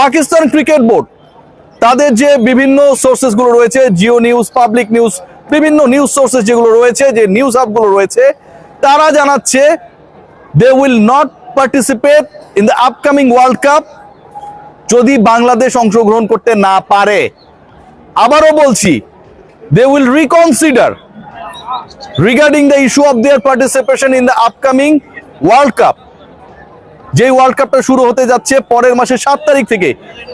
Pakistan cricket board. তাদের যে বিভিন্ন সোর্সেসগুলো রয়েছে, জিও নিউজ, পাবলিক নিউজ, বিভিন্ন নিউজ সোর্সেস যেগুলো রয়েছে, যে নিউজগুলো রয়েছে, তারা জানাচ্ছে they will not participate in the upcoming world cup যদি বাংলাদেশ অংশগ্রহণ করতে না পারে। আবারও বলছি they will reconsider regarding the issue of their participation in the upcoming world cup যে ওয়ার্ল্ড কাপটা শুরু হতে যাচ্ছে পরের মাসের সাত তারিখ থেকে,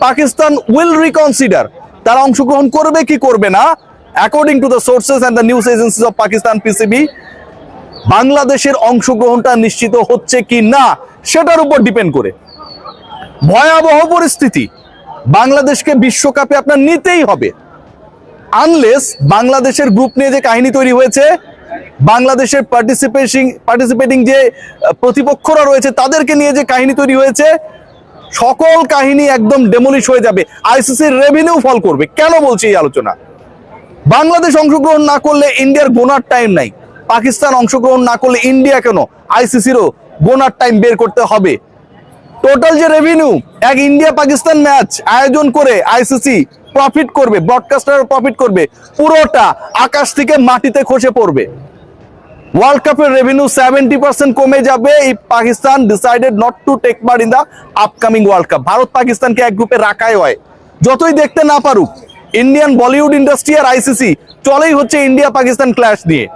পাকিস্তান উইল রিকনসিডার তারা অংশগ্রহণ করবে কি করবে না? According to the sources and the news agencies of Pakistan PCB বাংলাদেশের অংশগ্রহণটা নিশ্চিত হচ্ছে কি না, সেটার উপর ডিপেন্ড করে। ভয়াবহ পরিস্থিতি। বাংলাদেশকে বিশ্বকাপে আপনার নিতেই হবে। আনলেস বাংলাদেশের গ্রুপ নিয়ে যে কাহিনী তৈরি হয়েছে বাংলাদেশের পার্টিসিপেশন পার্টিসিপেটিং যে প্রতিপক্ষরা রয়েছে, তাদেরকে নিয়ে যে কাহিনী তৈরি হয়েছে, সকল কাহিনী একদম ডেমোলিশ হয়ে যাবে। আইসিসির রেভিনিউ ফল করবে। কেন বলছি এই আলোচনা? বাংলাদেশ অংশগ্রহণ না করলে ইন্ডিয়ার গোনার টাইম নাই। পাকিস্তান অংশগ্রহণ না করলে ইন্ডিয়া কেন? আইসিসিরও গোনার টাইম বের করতে হবে। টোটাল যে রেভিনিউ এক ইন্ডিয়া পাকিস্তান ম্যাচ আয়োজন করে আইসিসি প্রফিট করবে ব্রডকাস্টার প্রফিট করবে। পুরোটা আকাশ থেকে মাটিতে খসে পড়বে। ওয়ার্ল্ড কাপের রেভিনিউ সেভেন্টি পার্সেন্ট কমে যাবে। এই Pakistan decided not to take part in the upcoming world cup Bharat পাকিস্তানকে এক গ্রুপে রাখাই হয়। যতই দেখতে না পারুক ইন্ডিয়ান বলিউড ইন্ডাস্ট্রি আর আইসিসি চলেই হচ্ছে ইন্ডিয়া পাকিস্তান ক্ল্যাশ নিয়ে।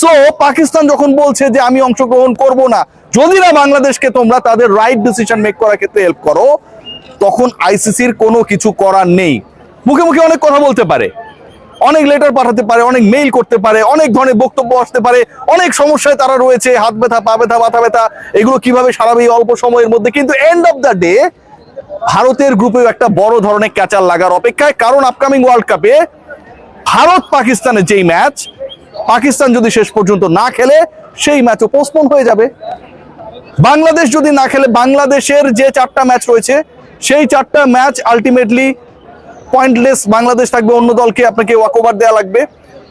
সো পাকিস্তান যখন বলছে যে আমি অংশগ্রহণ করব না, যদি না বাংলাদেশকে তোমরা তাদের রাইট ডিসিশন মেক করার ক্ষেত্রে হেল্প করো, তখন আইসিসির কোনো কিছু করার নেই। মুখে মুখে অনেক কথা বলতে পারে। অনেক লেটার পাঠাতে পারে, অনেক মেইল করতে পারে, অনেক ধরনের বক্তব্য আসতে পারে, অনেক সমস্যায় তারা রয়েছে, হাত ব্যথা, পা ব্যথা, মাথা ব্যথা, এগুলো কীভাবে সারাবে অল্প সময়ের মধ্যে? কিন্তু এন্ড অফ দ্য ডে ভারতের গ্রুপেও একটা বড় ধরনের ক্যাচার লাগার অপেক্ষায়, কারণ আপকামিং ওয়ার্ল্ড কাপে ভারত পাকিস্তানের যেই ম্যাচ পাকিস্তান যদি শেষ পর্যন্ত না খেলে, সেই ম্যাচও পোস্টপোন হয়ে যাবে। বাংলাদেশ যদি না খেলে, বাংলাদেশের যে চারটা ম্যাচ রয়েছে, সেই চারটা ম্যাচ আলটিমেটলি পয়েন্টলেস বাংলাদেশ থাকবে, অন্য দলকে আপনাকে ওয়াকওভার দেওয়া লাগবে।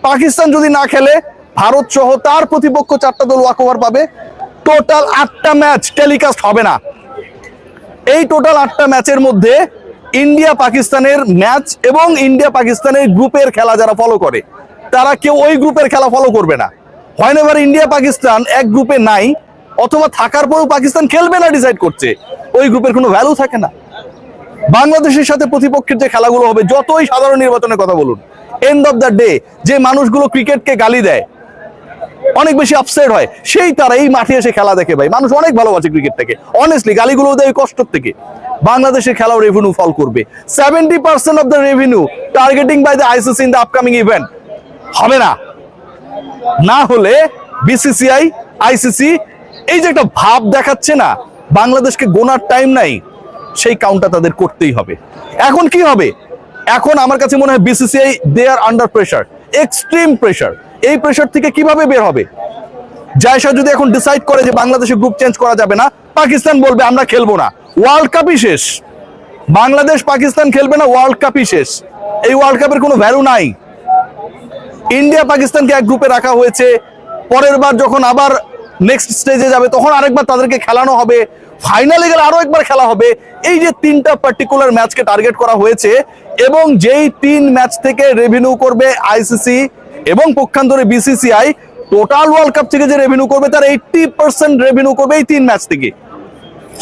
পাকিস্তান যদি না খেলে, ভারত সহ তার প্রতিপক্ষ চারটা দল ওয়াকওভার পাবে। টোটাল আটটা ম্যাচ টেলিকাস্ট হবে না। এই টোটাল আটটা ম্যাচের মধ্যে ইন্ডিয়া পাকিস্তানের ম্যাচ এবং ইন্ডিয়া পাকিস্তানের গ্রুপের খেলা যারা ফলো করে, তারা কেউ ওই গ্রুপের খেলা ফলো করবে না। হয় এবার ইন্ডিয়া পাকিস্তান এক গ্রুপে নাই, অথবা থাকার পরেও পাকিস্তান খেলবে না ডিসাইড করছে। ওই গ্রুপের কোনো ভ্যালু থাকে না। বাংলাদেশের সাথে প্রতিপক্ষের যে খেলাগুলো হবে, যতই সাধারণ নির্বাচনের কথা বলুন এন্ড অফ দ্য ডে যে মানুষগুলো ক্রিকেটকে গালি দেয়, অনেক বেশি আপসেট হয়, সেই তারা এই মাঠে এসে খেলা দেখে ভাই। মানুষ অনেক ভালোবাসে ক্রিকেটটাকে অনেস্টলি গালিগুলো দেয় কষ্ট থেকে। বাংলাদেশের খেলাও রেভিনিউ ফল করবে। Seventy percent of the revenue targeting by the ICC in the upcoming event হবে না। না হলে বিসিসিআই আইসিসি এই যে একটা ভাব দেখাচ্ছে না, বাংলাদেশকে গোনার টাইম নাই। সেই কাউন্টটা তাদের করতেই হবে। এখন কি হবে? এখন আমার কাছে মনে হয় BCCI they are under pressure extreme pressure এই প্রেশার থেকে কীভাবে বের হবে? জায়সা যদি এখন ডিসাইড করে যে বাংলাদেশে গ্রুপ চেঞ্জ করা যাবে না, পাকিস্তান বলবে, আমরা খেলব না। ওয়ার্ল্ড কাপই শেষ। বাংলাদেশ, পাকিস্তান খেলবে না ওয়ার্ল্ড কাপই শেষ। এই ওয়ার্ল্ড কাপের কোনো ভ্যালু নাই। ইন্ডিয়া, পাকিস্তানকে এক গ্রুপে রাখা হয়েছে। পরের বার যখন আবার নেক্সট স্টেজে যাবে, তখন আরেকবার তাদেরকে খেলানো হবে। ফাইনালে গেলে আরও একবার খেলা হবে। এই যে তিনটা পার্টিকুলার ম্যাচকে টার্গেট করা হয়েছে, এবং যেই তিন ম্যাচ থেকে রেভিনিউ করবে আইসিসি এবং পক্ষান্তরে বিসিসিআই টোটাল ওয়ার্ল্ড কাপ থেকে যে রেভিনিউ করবে, তার এইটটি পার্সেন্ট রেভিনিউ করবে এই তিন ম্যাচ থেকে।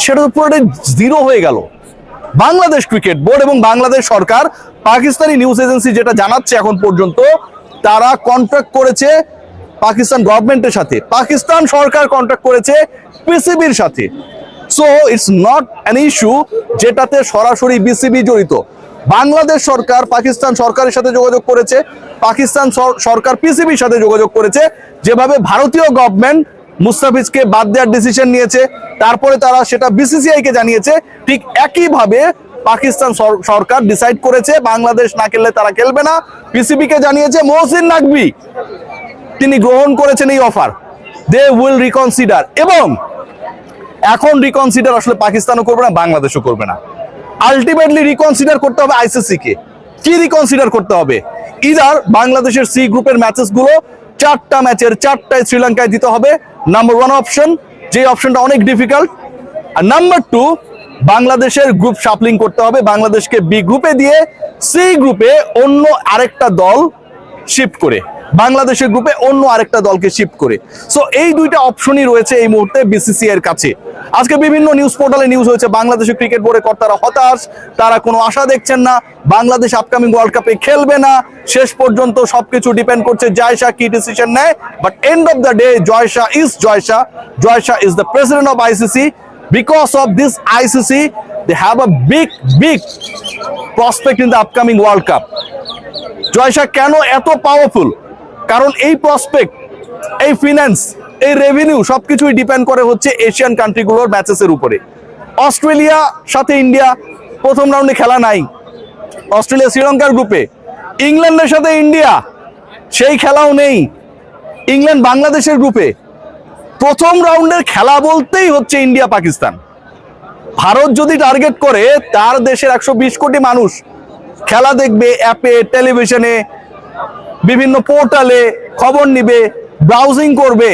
সেটা তো পুরোটাই জিরো হয়ে গেল। বাংলাদেশ ক্রিকেট বোর্ড এবং বাংলাদেশ সরকার, পাকিস্তানি নিউজ এজেন্সি যেটা জানাচ্ছে এখন পর্যন্ত, তারা কন্ট্রাক্ট করেছে পাকিস্তান গভর্নমেন্টের সাথে। পাকিস্তান সরকার কন্ট্রাক্ট করেছে পিসিবির সাথে। So it's not an issue যেটাতে সরাসরি বিসিবি জড়িত। বাংলাদেশ সরকার পাকিস্তান সরকারের সাথে যোগাযোগ করেছে, পাকিস্তান সরকার পিসিবির সাথে যোগাযোগ করেছে, যেভাবে ভারতীয় গভর্নমেন্ট মুস্তাফিজকে বাদ দেওয়ার ডিসিশন নিয়েছে, তারপরে তারা সেটা বিসিসিআই কে জানিয়েছে, ঠিক একইভাবে পাকিস্তান সরকার ডিসাইড করেছে, বাংলাদেশ না খেললে তারা খেলবে না। পিসিবি কে জানিয়েছে মহসিন নাকবি তিনি গ্রহণ করেছেন এই অফার। দে উইল রিকনসিডার এবং এখন রিকনসিডার আসলে পাকিস্তানও করবে না, বাংলাদেশও করবে না। আলটিমেটলি রিকনসিডার করতে হবে আইসিসি কে। রিকনসিডার করতে হবে? ইদার বাংলাদেশের সি গ্রুপের ম্যাচেসগুলো চারটা ম্যাচের চারটায় শ্রীলঙ্কায় দিতে হবে। নাম্বার ওয়ান অপশন যে অপশনটা অনেক ডিফিকাল্ট আর নাম্বার টু বাংলাদেশের গ্রুপ শাপলিং করতে হবে। বাংলাদেশকে বি গ্রুপে দিয়ে সি গ্রুপে অন্য আরেকটা দল শিফট করে। বাংলাদেশের গ্রুপে অন্য আরেকটা দলকে শিফট করে। সো এই দুইটা অপশনই রয়েছে এই মুহূর্তে বিসিসি এর কাছে। আজকে বিভিন্ন নিউজ পোর্টালে নিউজ হয়েছে, বাংলাদেশের ক্রিকেট বোর্ডে কর্তারা হতাশ, তারা কোনো আশা দেখছেন না, বাংলাদেশ আপকামিং ওয়ার্ল্ড কাপে খেলবে না, শেষ পর্যন্ত সবকিছু ডিপেন্ড করছে জয়শা কি ডিসিশন নেয়? But end of the day Jay Shah is Jay Shah Jay Shah is the president of ICC because of this ICC they have a big big prospect in the upcoming world cup Jay Shah কেন এত powerful কারণ এই prospect এই finance এই revenue সবকিছুই depend করে হচ্ছে Asian কান্ট্রিগুলোর ম্যাচেসের উপরে। অস্ট্রেলিয়া, সাথে ইন্ডিয়া প্রথম রাউন্ডে খেলা নাই। অস্ট্রেলিয়া, শ্রীলঙ্কার গ্রুপে ইংল্যান্ডের সাথে ইন্ডিয়া সেই খেলাও নেই। ইংল্যান্ড বাংলাদেশের গ্রুপে প্রথম রাউন্ডের খেলা বলতেই হচ্ছে ইন্ডিয়া পাকিস্তান ভারত যদি টার্গেট করে, তার দেশের একশো বিশ কোটি মানুষ খেলা দেখবে, অ্যাপে টেলিভিশনে বিভিন্ন পোর্টালে খবর নিবে ব্রাউজিং করবে,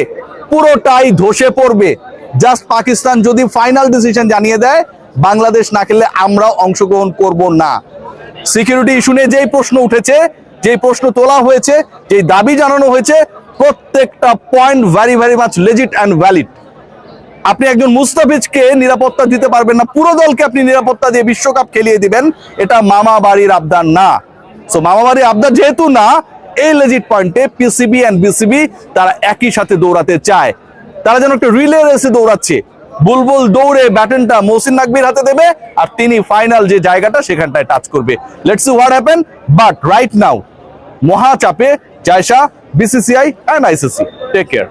পুরোটাই ধসে পড়বে। জাস্ট পাকিস্তান যদি ফাইনাল ডিসিশন জানিয়ে দেয়, বাংলাদেশ না খেললে আমরাও অংশগ্রহণ করব না। সিকিউরিটি ইস্যু নিয়ে যেই প্রশ্ন উঠেছে, যেই প্রশ্ন তোলা হয়েছে, যেই দাবি জানানো হয়েছে, প্রত্যেকটা point very very much legit and valid আপনি একজন মুস্তাফিজকে নিরাপত্তা দিতে পারবেন না, পুরো দলকে আপনি নিরাপত্তা দিয়ে বিশ্বকাপ খেলিয়ে দিবেন, এটা মামা বাড়ির আবদার না। সো মামা বাড়ির আবদার যেহেতু না এই লেজিট পয়েন্টে পিসিবি অ্যান্ড বিসিবি তারা একই সাথে দৌড়াতে চায়। তারা যেন একটা রিলে রেসে দৌড়াচ্ছে। বুলবুল দৌড়ে ব্যাটনটা মৌসিন নাকবির হাতে দেবে আর তিনি ফাইনাল যে জায়গাটা সেখানটায় টাচ করবে। Let's see what happen but right now মহা চাপে Jay Shah BCCI and ICC take care